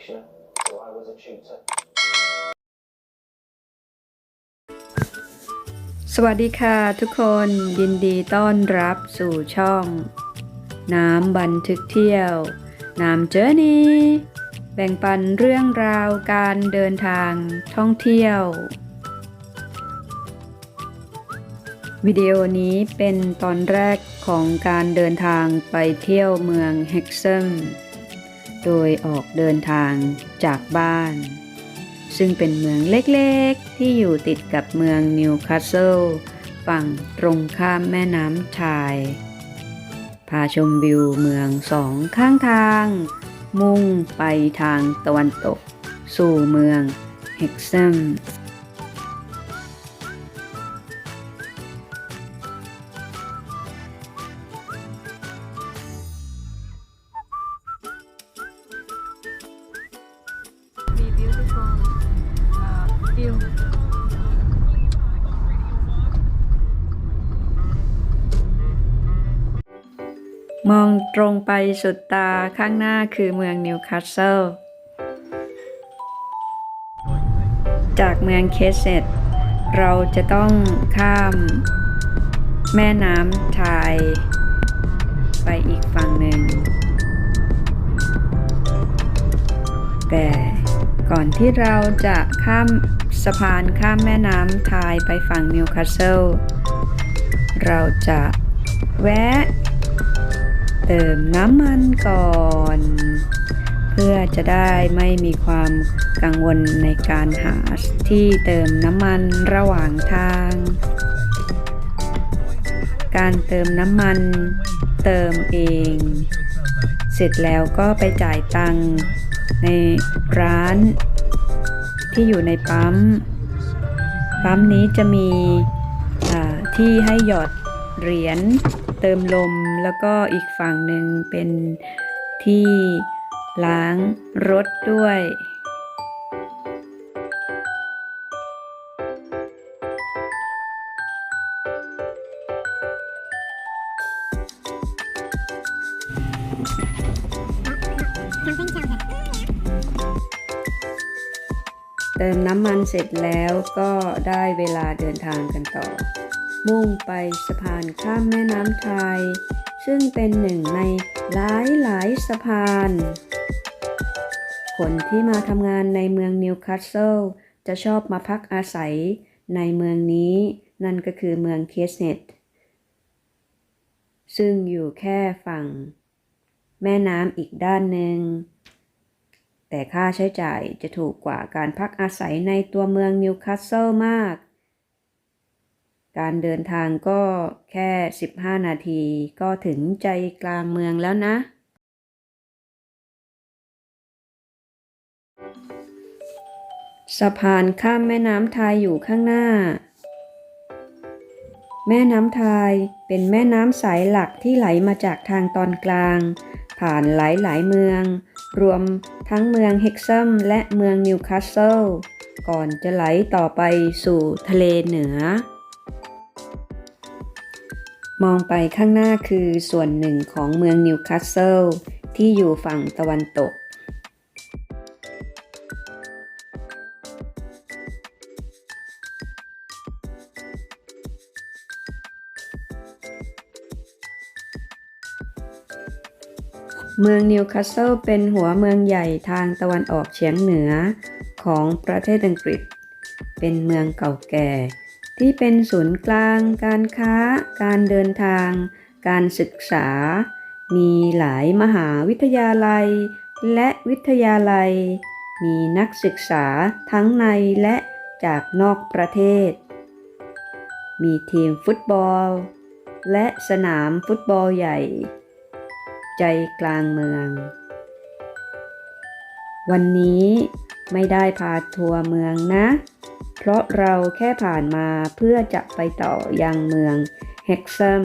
teacher, so I was a tutor. สวัสดีค่ะทุกคนยินดีต้อนรับสู่ช่อง น้ำบันทึกเที่ยว น้ำเจอนี้แบ่งปันเรื่องราวการเดินทางท่องเที่ยว วิดีโอนี้เป็นตอนแรกของการเดินทางไปเที่ยวเมืองเฮกเซม โดยออกเดินทางจากบ้าน ซึ่งเป็นเมืองเล็กๆ ที่อยู่ติดกับเมืองนิวคาสเซิลฝั่งตรงข้ามแม่น้ำชาย พาชมวิวเมืองสองข้างทาง มุ่งไปทางตะวันตก สู่เมืองเฮกซัม uh, view มองตรงไปสุดตาข้างหน้าคือเมืองนิวคาสเซิล จากเมืองเคสเซตเราจะต้องข้ามแม่น้ำทาย ไปอีกฝั่งหนึ่ง แต่ก่อนที่เราจะข้าม สะพานข้ามแม่น้ำทายไปฝั่งนิวคาสเซิล เราจะแวะเติมน้ำมันก่อน เพื่อจะได้ไม่มีความกังวลในการหาที่เติมน้ำมันระหว่างทาง การเติมน้ำมันเติมเอง เสร็จแล้วก็ไปจ่ายตังค์ในร้าน ที่อยู่ในปั๊ม ปั๊มนี้จะมีที่ให้หยอดเหรียญเติมลมแล้วก็อีกฝั่งหนึ่งเป็นที่ล้างรถด้วย เติมน้ำมันเสร็จแล้วก็ได้เวลาเดินทางกันต่อ มุ่งไปสะพานข้ามแม่น้ำไทย ซึ่งเป็นหนึ่งในหลายหลายสะพาน คนที่มาทำงานในเมืองนิวคาสเซิลจะชอบมาพักอาศัยในเมืองนี้ นั่นก็คือเมืองเคสเนตซึ่งอยู่แค่ฝั่ง แม่น้ำอีกด้านหนึ่ง แต่ค่าใช้จ่ายจะถูกกว่าการพักอาศัยในตัวเมืองนิวคาสเซิลมาก การเดินทางก็แค่ 15 นาทีก็ถึงใจกลางเมืองแล้วนะ สะพานข้ามแม่น้ำทายอยู่ข้างหน้า แม่น้ำทายเป็นแม่น้ำสายหลักที่ไหลมาจากทางตอนกลาง ผ่านหลายๆเมือง รวมทั้งเมืองเฮกซัมและเมืองนิวคาสเซิลก่อนจะไหลต่อไปสู่ทะเลเหนือ มองไปข้างหน้าคือส่วนหนึ่งของเมืองนิวคาสเซิลที่อยู่ฝั่งตะวันตก เมืองนิวคาสเซิลเป็นหัวเมืองใหญ่ทางตะวันออกเฉียงเหนือของประเทศอังกฤษ เป็นเมืองเก่าแก่ ที่เป็นศูนย์กลาง การค้า การเดินทาง การศึกษา มีหลายมหาวิทยาลัย และวิทยาลัย มีนักศึกษาทั้งในและจากนอกประเทศ มีทีมฟุตบอล และสนามฟุตบอลใหญ่ ใจกลางเมือง วันนี้ไม่ได้พาทัวร์เมืองนะ เพราะเราแค่ผ่านมาเพื่อจะไปต่อยังเมืองเฮกซัม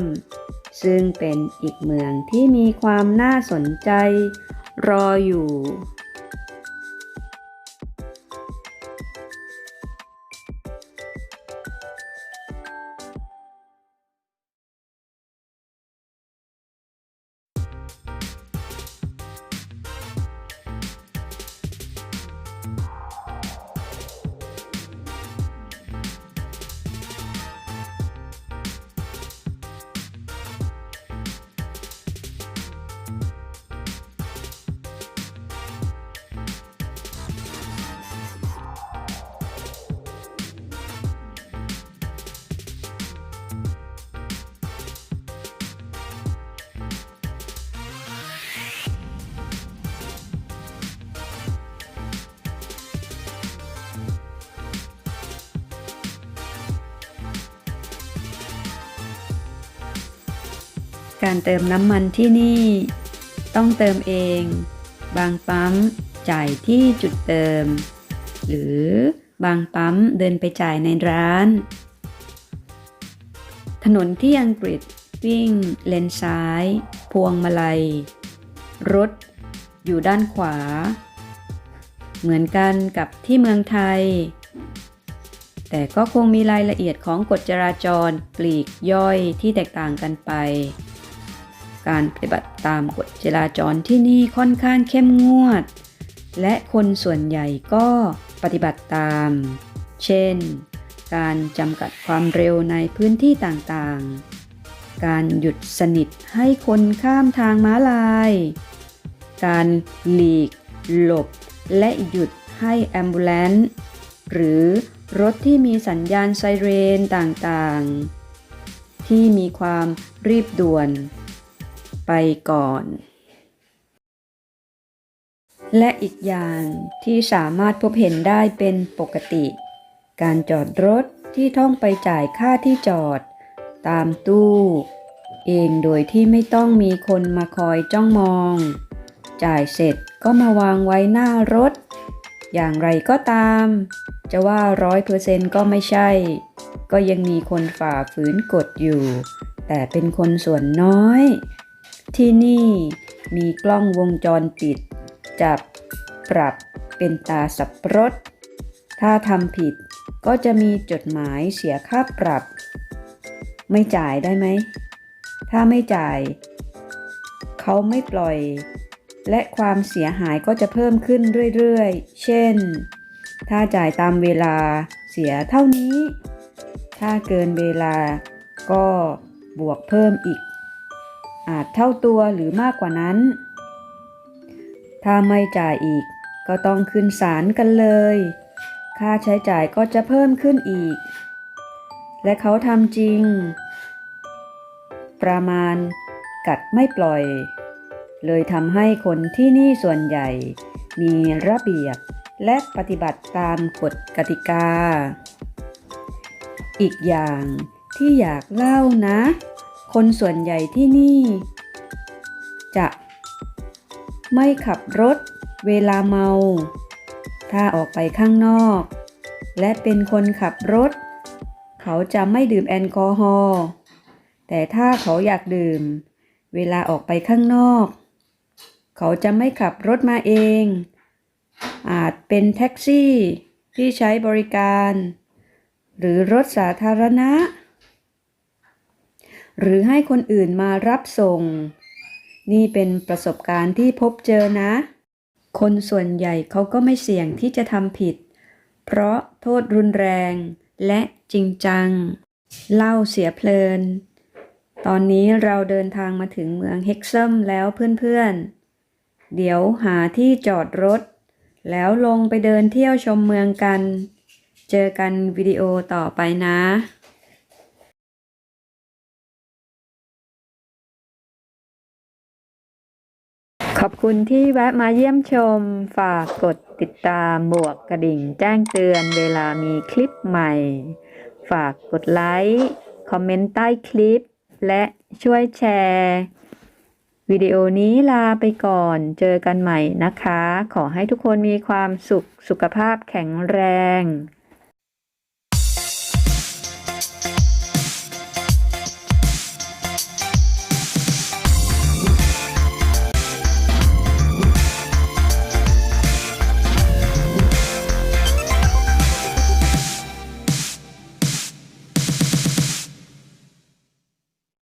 ซึ่งเป็นอีกเมืองที่มีความน่าสนใจรออยู่ การเติมน้ำมันที่นี่ ต้องเติมเอง บางปั๊มจ่ายที่จุดเติม หรือบางปั๊มเดินไปจ่ายในร้าน ถนนที่อังกฤษวิ่ง เลนซ้าย พวงมาลัย รถ อยู่ด้านขวา เหมือนกันกับที่เมืองไทย แต่ก็คงมีรายละเอียดของกฎจราจรปลีกย่อยที่แตกต่างกันไป การปฏิบัติตามกฎจราจรที่นี่ค่อนข้างเข้มงวด และคนส่วนใหญ่ก็ปฏิบัติตาม เช่น การจำกัดความเร็วในพื้นที่ต่างๆ การหยุดสนิทให้คนข้ามทางม้าลาย การหลีก หลบ และหยุดให้แอมบูเลนซ์หรือรถที่มีสัญญาณไซเรนต่างๆ ที่มีความรีบด่วน ไปก่อน และอีกอย่างที่สามารถพบเห็นได้เป็นปกติ การจอดรถที่ต้องไปจ่ายค่าที่จอด ตามตู้ เองโดยที่ไม่ต้องมีคนมาคอยจ้องมอง จ่ายเสร็จก็มาวางไว้หน้ารถ อย่างไรก็ตาม จะว่าร้อยเปอร์เซนต์ก็ไม่ใช่ ก็ยังมีคนฝ่าฝืนกฎอยู่ แต่เป็นคนส่วนน้อย ที่นี่มีกล้องวงจรปิด จับปรับเป็นตาสับปะรด ถ้าทำผิดก็จะมีจดหมายเสียค่าปรับ ไม่จ่ายได้ไหม ถ้าไม่จ่าย เขาไม่ปล่อย และความเสียหายก็จะเพิ่มขึ้นเรื่อยๆ เช่น ถ้าจ่ายตามเวลาเสียเท่านี้ ถ้าเกินเวลาก็บวกเพิ่มอีก อาจเท่าตัวหรือมากกว่านั้น ถ้าไม่จ่ายอีกก็ต้องขึ้นศาลกันเลย ค่าใช้จ่ายก็จะเพิ่มขึ้นอีก และเขาทำจริง ประมาณกัดไม่ปล่อย เลยทำให้คนที่นี่ส่วนใหญ่ มีระเบียบและปฏิบัติตามกฎกติกา อีกอย่างที่อยากเล่านะ คนส่วนใหญ่ที่นี่ จะไม่ขับรถเวลาเมา ถ้าออกไปข้างนอก และเป็นคนขับรถ เขาจะไม่ดื่มแอลกอฮอล์ แต่ถ้าเขาอยากดื่ม เวลาออกไปข้างนอก เขาจะไม่ขับรถมาเอง อาจเป็นแท็กซี่ที่ใช้บริการ หรือรถสาธารณะ หรือให้คนอื่นมารับส่ง นี่เป็นประสบการณ์ที่พบเจอนะ คนส่วนใหญ่เขาก็ไม่เสี่ยงที่จะทำผิด เพราะโทษรุนแรงและจริงจัง เล่าเสียเพลิน ตอนนี้เราเดินทางมาถึงเมืองเฮกซัมแล้วเพื่อนๆ เดี๋ยวหาที่จอดรถ แล้วลงไปเดินเที่ยวชมเมืองกัน เจอกันวิดีโอต่อไปนะ อบคุณที่แวะมาเยี่ยมชม ฝากกดติดตามบวกกระดิ่งแจ้งเตือนเวลามีคลิปใหม่ ฝากกดไลค์ คอมเมนต์ใต้คลิป และช่วยแชร์วิดีโอนี้ลาไปก่อน เจอกันใหม่นะคะ ขอให้ทุกคนมีความสุข สุขภาพแข็งแรง